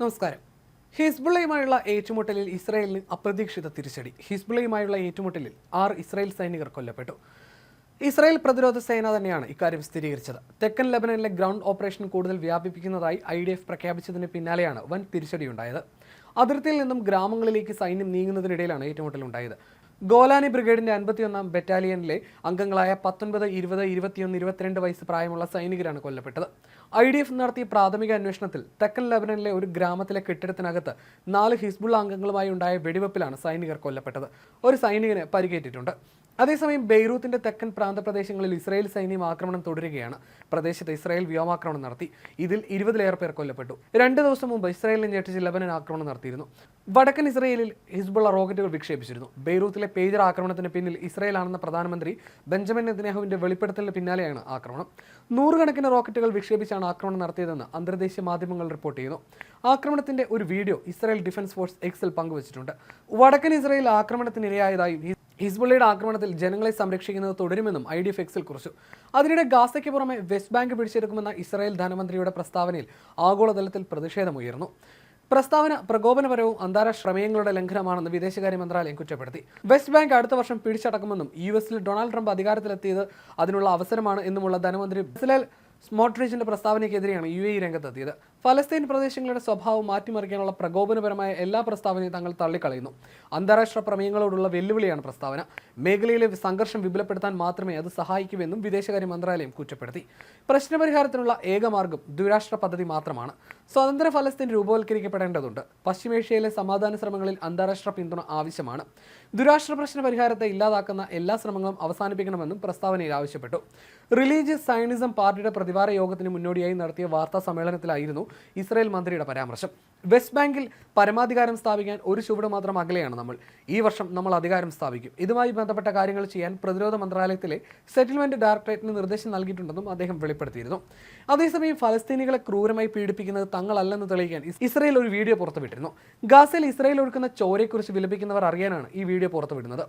നമസ്കാരം. ഹിസ്ബുള്ളയുമായുള്ള ഏറ്റുമുട്ടലിൽ ഇസ്രായേലിന് അപ്രതീക്ഷിത തിരിച്ചടി. ഹിസ്ബുള്ളയുമായുള്ള ഏറ്റുമുട്ടലിൽ ആറ് ഇസ്രായേൽ സൈനികർ കൊല്ലപ്പെട്ടു. ഇസ്രായേൽ പ്രതിരോധ സേന തന്നെയാണ് ഇക്കാര്യം സ്ഥിരീകരിച്ചത്. തെക്കൻ ലബനനിലെ ഗ്രൗണ്ട് ഓപ്പറേഷൻ കൂടുതൽ വ്യാപിപ്പിക്കുന്നതായി ഐ ഡി എഫ് പ്രഖ്യാപിച്ചതിന് പിന്നാലെയാണ് വൻ തിരിച്ചടിയുണ്ടായത്. അതിർത്തിയിൽ നിന്നും ഗ്രാമങ്ങളിലേക്ക് സൈന്യം നീങ്ങുന്നതിനിടയിലാണ് ഏറ്റുമുട്ടലുണ്ടായത്. ഗോലാനി ബ്രിഗേഡിന്റെ അൻപത്തിയൊന്നാം ബറ്റാലിയനിലെ അംഗങ്ങളായ പത്തൊൻപത് ഇരുപത് ഇരുപത്തിയൊന്ന് ഇരുപത്തിരണ്ട് വയസ്സ് പ്രായമുള്ള സൈനികരാണ് കൊല്ലപ്പെട്ടത്. ഐ ഡി എഫ് നടത്തിയ പ്രാഥമിക അന്വേഷണത്തിൽ തെക്കൻ ലബനനിലെ ഒരു ഗ്രാമത്തിലെ കെട്ടിടത്തിനകത്ത് നാല് ഹിസ്ബുള്ള അംഗങ്ങളുമായി ഉണ്ടായ വെടിവെപ്പിലാണ് സൈനികർ കൊല്ലപ്പെട്ടത്. ഒരു സൈനികന് പരിക്കേറ്റിട്ടുണ്ട്. അതേസമയം ബെയ്റൂത്തിന്റെ തെക്കൻ പ്രാന്തപ്രദേശങ്ങളിൽ ഇസ്രായേൽ സൈന്യം ആക്രമണം തുടരുകയാണ്. പ്രദേശത്ത് ഇസ്രായേൽ വ്യോമാക്രമണം നടത്തി. ഇതിൽ ഇരുപതിലേറെ പേർ കൊല്ലപ്പെട്ടു. രണ്ട് ദിവസം മുമ്പ് ഇസ്രായേലിനെ ഞെട്ടിച്ച് ലബനൻ ആക്രമണം നടത്തിയിരുന്നു. വടക്കൻ ഇസ്രായേലിൽ ഹിസ്ബുള്ള റോക്കറ്റുകൾ വിക്ഷേപിച്ചിരുന്നു. ബെയ്റൂത്തിലെ പേജർ ആക്രമണത്തിന് പിന്നിൽ ഇസ്രായേലാണെന്ന പ്രധാനമന്ത്രി ബെഞ്ചമിൻ നെതന്യാഹുവിന്റെ വെളിപ്പെടുത്തലിന് പിന്നാലെയാണ് ആക്രമണം. നൂറുകണക്കിന് റോക്കറ്റുകൾ വിക്ഷേപിച്ചാണ് ആക്രമണം നടത്തിയതെന്ന് അന്തർദേശീയ മാധ്യമങ്ങൾ റിപ്പോർട്ട് ചെയ്യുന്നു. ആക്രമണത്തിന്റെ ഒരു വീഡിയോ ഇസ്രായേൽ ഡിഫൻസ് ഫോഴ്സ് എക്സിൽ പങ്കുവച്ചിട്ടുണ്ട്. വടക്കൻ ഇസ്രായേൽ ആക്രമണത്തിനിരയായതായും ഹിസ്ബുള്ളയുടെ ആക്രമണത്തിൽ ജനങ്ങളെ സംരക്ഷിക്കുന്നത് തുടരുമെന്നും ഐ ഡി എഫ് എക്സിൽ കുറിച്ചു. അതിനിടെ ഗാസയ്ക്ക് പുറമെ വെസ്റ്റ് ബാങ്ക് പിടിച്ചെടുക്കുമെന്ന ഇസ്രായേൽ ധനമന്ത്രിയുടെ പ്രസ്താവനയിൽ ആഗോളതലത്തിൽ പ്രതിഷേധമുയർന്നു. പ്രസ്താവന പ്രകോപനപരവും അന്താരാഷ്ട്ര പ്രമേയങ്ങളുടെ ലംഘനമാണെന്ന് വിദേശകാര്യ മന്ത്രാലയം കുറ്റപ്പെടുത്തി. വെസ്റ്റ് ബാങ്ക് അടുത്ത വർഷം പിടിച്ചടക്കുമെന്നും യു എസിൽ ഡൊണാൾഡ് ട്രംപ് അധികാരത്തിലെത്തിയത് അതിനുള്ള അവസരമാണ് എന്നുമുള്ള ധനമന്ത്രി ബസലേൽ സ്മോട്രിച്ചിന്റെ പ്രസ്താവനയ്ക്കെതിരെയാണ് യു എ ഇ രംഗത്തെത്തിയത്. ഫലസ്തീൻ പ്രദേശങ്ങളുടെ സ്വഭാവം മാറ്റിമറിക്കാനുള്ള പ്രകോപനപരമായ എല്ലാ പ്രസ്താവനയും തങ്ങൾ തള്ളിക്കളയുന്നു. അന്താരാഷ്ട്ര പ്രമേയങ്ങളോടുള്ള വെല്ലുവിളിയാണ് പ്രസ്താവന. മേഖലയിലെ സംഘർഷം വിപുലപ്പെടുത്താൻ മാത്രമേ അത് സഹായിക്കൂവെന്നും വിദേശകാര്യ മന്ത്രാലയം കുറ്റപ്പെടുത്തി. പ്രശ്നപരിഹാരത്തിനുള്ള ഏകമാർഗം ദ്വിരാഷ്ട്ര പദ്ധതി മാത്രമാണ്. സ്വതന്ത്ര ഫലസ്തീൻ രൂപവൽക്കരിക്കപ്പെടേണ്ടതുണ്ട് പശ്ചിമേഷ്യയിലെ സമാധാന ശ്രമങ്ങളിൽ അന്താരാഷ്ട്ര പിന്തുണ ആവശ്യമാണ്. ദുരാഷ്ട്ര പ്രശ്ന പരിഹാരത്തെ ഇല്ലാതാക്കുന്ന എല്ലാ ശ്രമങ്ങളും അവസാനിപ്പിക്കണമെന്നും പ്രസ്താവനയിൽ ആവശ്യപ്പെട്ടു. റിലീജിയസ് സയനിസം പാർട്ടിയുടെ പ്രതിവാര യോഗത്തിന് മുന്നോടിയായി നടത്തിയ വാർത്താ സമ്മേളനത്തിലായിരുന്നു ഇസ്രായേൽ മന്ത്രിയുടെ പരാമർശം. വെസ്റ്റ് ബാങ്കിൽ പരമാധികാരം സ്ഥാപിക്കാൻ ഒരു ചുവട് മാത്രം അകലെയാണ് നമ്മൾ. ഈ വർഷം നമ്മൾ അധികാരം സ്ഥാപിക്കും. ഇതുമായി ബന്ധപ്പെട്ട കാര്യങ്ങൾ ചെയ്യാൻ പ്രതിരോധ മന്ത്രാലയത്തിലെ സെറ്റിൽമെന്റ് ഡയറക്ടറേറ്റിന് നിർദ്ദേശം നൽകിയിട്ടുണ്ടെന്നും അദ്ദേഹം വെളിപ്പെടുത്തിയിരുന്നു. അതേസമയം ഫലസ്തീനികളെ ക്രൂരമായി പീഡിപ്പിക്കുന്നത് തങ്ങളല്ലെന്ന് തെളിയിക്കാൻ ഇസ്രയേൽ ഒരു വീഡിയോ പുറത്തുവിട്ടിരുന്നു. ഗാസയിൽ ഇസ്രയേൽ ഒഴുക്കുന്ന ചോരയെക്കുറിച്ച് വിലപിക്കുന്നവർ അറിയാനാണ് ഈ വീഡിയോ പുറത്തുവിടുന്നത്.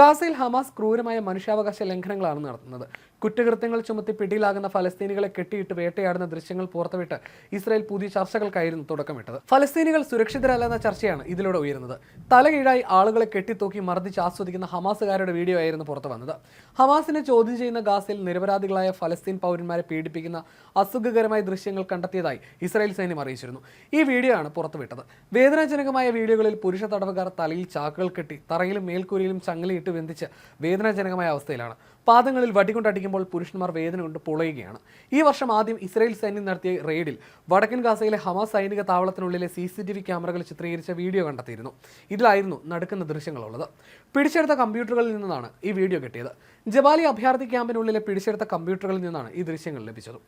ഗാസയിൽ ഹമാസ് ക്രൂരമായ മനുഷ്യാവകാശ ലംഘനങ്ങളാണ് നടത്തുന്നത്. കുറ്റകൃത്യങ്ങൾ ചുമത്തി പിടിയിലാകുന്ന ഫലസ്തീനികളെ കെട്ടിയിട്ട് വേട്ടയാടുന്ന ദൃശ്യങ്ങൾ പുറത്തുവിട്ട് ഇസ്രായേൽ പുതിയ ചർച്ചകൾക്കായിരുന്നു തുടക്കമിട്ടത്. ഫലസ്തീനികൾ സുരക്ഷിതരല്ലെന്ന ചർച്ചയാണ് ഇതിലൂടെ ഉയരുന്നത്. തലകീഴായി ആളുകളെ കെട്ടിത്തൂക്കി മർദ്ദിച്ച് ആസ്വദിക്കുന്ന ഹമാസുകാരുടെ വീഡിയോ ആയിരുന്നു പുറത്തു വന്നത്. ഹമാസിനെ ചോദ്യം ചെയ്യുന്ന ഗാസിൽ നിരപരാധികളായ ഫലസ്തീൻ പൗരന്മാരെ പീഡിപ്പിക്കുന്ന അസുഖകരമായ ദൃശ്യങ്ങൾ കണ്ടെത്തിയതായി ഇസ്രായേൽ സൈന്യം അറിയിച്ചിരുന്നു. ഈ വീഡിയോ ആണ് പുറത്തുവിട്ടത്. വേദനാജനകമായ വീഡിയോകളിൽ പുരുഷ തടവുകാർ തലയിൽ ചാക്കുകൾ കെട്ടി തറയിലും മേൽക്കൂരയിലും ചങ്ങലയിട്ട് ബന്ധിച്ച് വേദനാജനകമായ അവസ്ഥയിലാണ്. പാദങ്ങളിൽ വടികൊണ്ടടിക്കുമ്പോൾ പുരുഷന്മാർ വേദന കൊണ്ട് പൊളയുകയാണ്. ഈ വർഷം ആദ്യം ഇസ്രായേൽ സൈന്യം നടത്തിയ റെയ്ഡിൽ വടക്കൻ ഗാസയിലെ ഹമാസ് സൈനിക താവളത്തിനുള്ളിലെ സി സി ടി വി ക്യാമറകൾ ചിത്രീകരിച്ച വീഡിയോ കണ്ടെത്തിയിരുന്നു. ഇതിലായിരുന്നു നടക്കുന്ന ദൃശ്യങ്ങളുള്ളത്. പിടിച്ചെടുത്ത കമ്പ്യൂട്ടറുകളിൽ നിന്നാണ് ഈ വീഡിയോ കിട്ടിയത്. ജബാലി അഭയാർത്ഥി ക്യാമ്പിനുള്ളിലെ പിടിച്ചെടുത്ത കമ്പ്യൂട്ടറുകളിൽ നിന്നാണ് ഈ ദൃശ്യങ്ങൾ ലഭിച്ചത്.